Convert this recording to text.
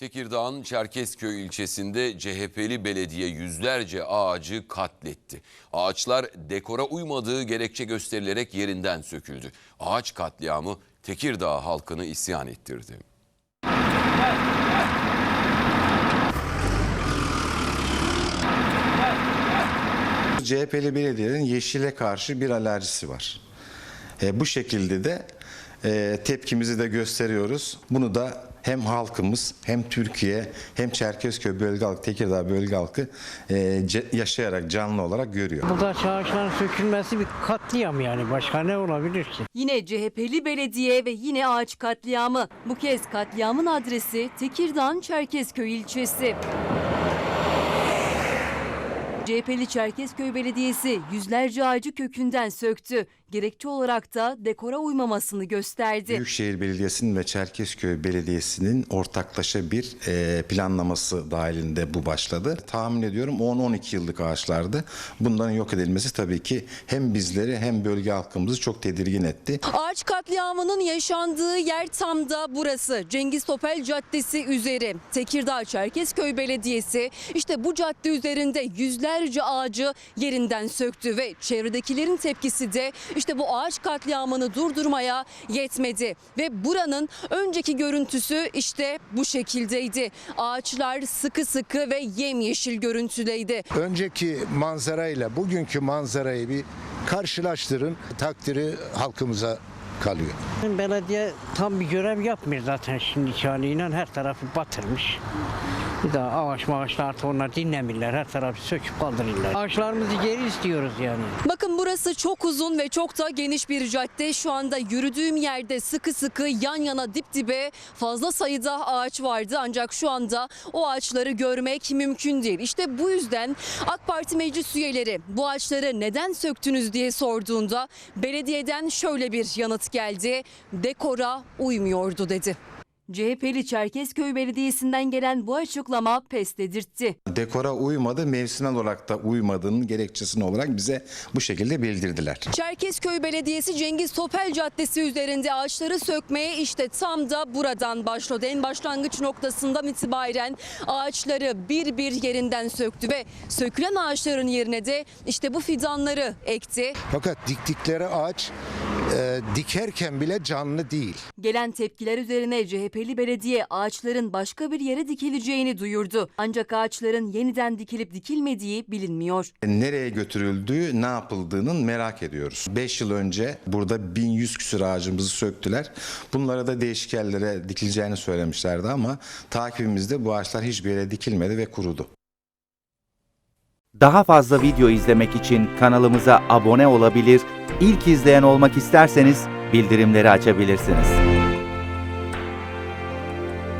Tekirdağ'ın Çerkezköy ilçesinde CHP'li belediye yüzlerce ağacı katletti. Ağaçlar dekora uymadığı gerekçe gösterilerek yerinden söküldü. Ağaç katliamı Tekirdağ halkını isyan ettirdi. CHP'li belediyelerin yeşile karşı bir alerjisi var. E, bu şekilde de tepkimizi de gösteriyoruz. Bunu da hem halkımız hem Türkiye hem Çerkezköy bölge halkı, Tekirdağ bölge halkı e, yaşayarak canlı olarak görüyor. Burada ağaçların sökülmesi bir katliam yani. Başka ne olabilir ki? Yine CHP'li belediye ve yine ağaç katliamı. Bu kez katliamın adresi Tekirdağ Çerkezköy ilçesi. CHP'li Çerkezköy Belediyesi yüzlerce ağacı kökünden söktü. Gerekçe olarak da dekora uymamasını gösterdi. Büyükşehir Belediyesi'nin ve Çerkezköy Belediyesi'nin ortaklaşa bir e, planlaması dahilinde bu başladı. Tahmin ediyorum 10-12 yıllık ağaçlardı. Bunların yok edilmesi tabii ki hem bizleri hem bölge halkımızı çok tedirgin etti. Ağaç katliamının yaşandığı yer tam da burası. Cengiz Topel Caddesi üzeri. Tekirdağ Çerkezköy Belediyesi işte bu cadde üzerinde yüzlerce ağacı yerinden söktü ve çevredekilerin tepkisi de işte bu ağaç katliamını durdurmaya yetmedi. Ve buranın önceki görüntüsü işte bu şekildeydi. Ağaçlar sıkı sıkı ve yemyeşil görüntüdeydi. önceki manzarayla bugünkü manzarayı bir karşılaştırın. Takdiri halkımıza kalıyor. Belediye tam bir görev yapmıyor zaten şimdiki haliyle. Her tarafı batırmış. Bir daha ağaç maaşlar artık onlar dinlemiyorlar. Her tarafı söküp kaldırırlar. Ağaçlarımızı geri istiyoruz yani. Bakın burası çok uzun ve çok da geniş bir cadde. Şu anda yürüdüğüm yerde sıkı sıkı yan yana dip dibe fazla sayıda ağaç vardı. Ancak şu anda o ağaçları görmek mümkün değil. İşte bu yüzden AK Parti meclis üyeleri bu ağaçları neden söktünüz diye sorduğunda belediyeden şöyle bir yanıt geldi. Dekora uymuyordu dedi. CHP'li Çerkezköy Belediyesi'nden gelen bu açıklama pes dedirtti. Dekora uymadı, mevsimel olarak da uymadığının gerekçesini olarak bize bu şekilde bildirdiler. Çerkezköy Belediyesi Cengiz Topel Caddesi üzerinde ağaçları sökmeye işte tam da buradan başladı. En başlangıç noktasından itibaren ağaçları bir bir yerinden söktü ve sökülen ağaçların yerine de işte bu fidanları ekti. Fakat diktikleri ağaç e, dikerken bile canlı değil. Gelen tepkiler üzerine CHP'li belediye ağaçların başka bir yere dikileceğini duyurdu. Ancak ağaçların yeniden dikilip dikilmediği bilinmiyor. Nereye götürüldüğü, ne yapıldığının merak ediyoruz. 5 yıl önce burada 1100 küsur ağacımızı söktüler. Bunlara da değişik yerlere dikileceğini söylemişlerdi ama takibimizde bu ağaçlar hiçbir yere dikilmedi ve kurudu. Daha fazla video izlemek için kanalımıza abone olabilir, ilk izleyen olmak isterseniz bildirimleri açabilirsiniz.